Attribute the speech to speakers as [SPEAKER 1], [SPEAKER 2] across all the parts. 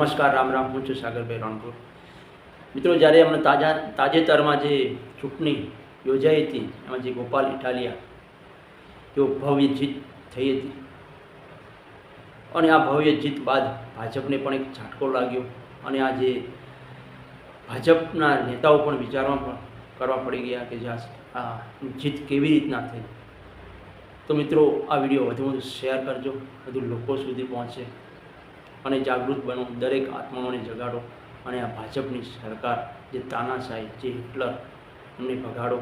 [SPEAKER 1] નમસ્કાર, રામ રામ, હું છું સાગરભાઈ રણપુર. મિત્રો, જ્યારે હમણાં તાજા, તાજેતરમાં જે ચૂંટણી યોજાઈ હતી, એમાં જે ગોપાલ ઇટાલિયા તેઓ ભવ્ય જીત થઈ હતી. અને આ ભવ્ય જીત બાદ ભાજપને પણ એક ઝાટકો લાગ્યો અને આ જે ભાજપના નેતાઓ પણ વિચારવા પણ કરવા પડી ગયા કે જ્યાં આ જીત કેવી રીતના થઈ. તો મિત્રો, આ વીડિયો વધુ વધુ શેર કરજો. વધુ લોકો સુધી પહોંચે. અને જાગૃત બનો. દરેક આત્માઓને જગાડો અને આ ભાજપની સરકાર જે તાનાશાહી, જે હિટલર, એમને ભગાડો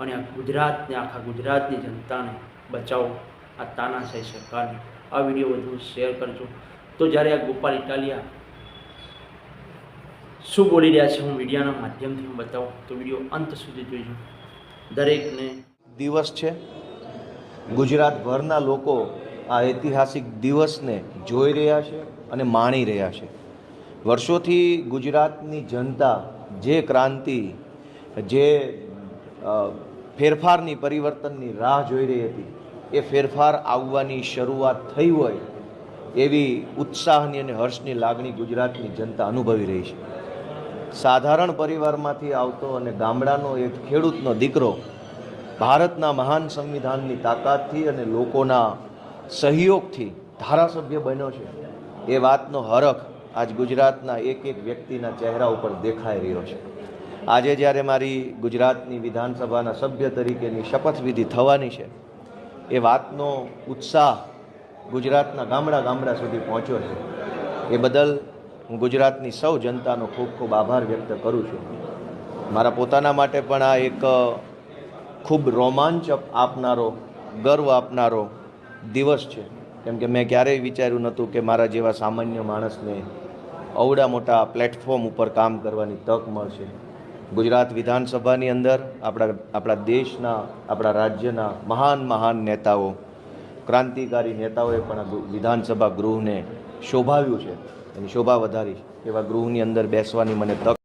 [SPEAKER 1] અને આ ગુજરાતને, આખા ગુજરાતની જનતાને બચાવો. આ તાનાશાહી સરકારને. આ વીડિયો વધુ શેર કરજો. તો જ્યારે આ ગોપાલ ઇટાલિયા શું બોલી રહ્યા છે, હું મીડિયાના માધ્યમથી હું બતાવું. તો વીડિયો અંત સુધી જોઈજો. દરેકને
[SPEAKER 2] દિવસ છે. ગુજરાતભરના લોકો આ ઐતિહાસિક દિવસને જોઈ રહ્યા છે અને માણી રહ્યા છે. વર્ષોથી ગુજરાતની જનતા જે ક્રાંતિ, જે ફેરફારની પરિવર્તનની રાહ જોઈ રહી હતી, એ ફેરફાર આવવાની શરૂઆત થઈ હોય એવી ઉત્સાહની અને હર્ષની લાગણી ગુજરાતની જનતા અનુભવી રહી છે. સાધારણ પરિવારમાંથી આવતો અને ગામડાનો એક ખેડૂતનો દીકરો ભારતના મહાન સંવિધાનની તાકાતથી અને લોકોના સહયોગથી ધારાસભ્ય બન્યો છે. એ વાતનો હરખ આજ ગુજરાતના એક એક વ્યક્તિના ચહેરા ઉપર દેખાઈ રહ્યો છે. આજે જ્યારે મારી ગુજરાતની વિધાનસભાના સભ્ય તરીકેની શપથવિધિ થવાની છે, એ વાતનો ઉત્સાહ ગુજરાતના ગામડા ગામડા સુધી પહોંચ્યો છે. એ બદલ હું ગુજરાતની સૌ જનતાનો ખૂબ ખૂબ આભાર વ્યક્ત કરું છું. મારા પોતાના માટે પણ આ એક ખૂબ રોમાંચક આપનારો, ગર્વ આપનારો દિવસ છે. કેમ કે મેં ક્યારેય વિચાર્યું નહોતું કે મારા જેવા સામાન્ય માણસને અવડા મોટા પ્લેટફોર્મ ઉપર કામ કરવાની તક મળશે. ગુજરાત વિધાનસભાની અંદર આપણા આપણા દેશના, આપણા રાજ્યના મહાન મહાન નેતાઓ, ક્રાંતિકારી નેતાઓએ પણ વિધાનસભા ગૃહને શોભાવ્યું છે. એની શોભા વધારી એવા ગૃહની અંદર બેસવાની મને તક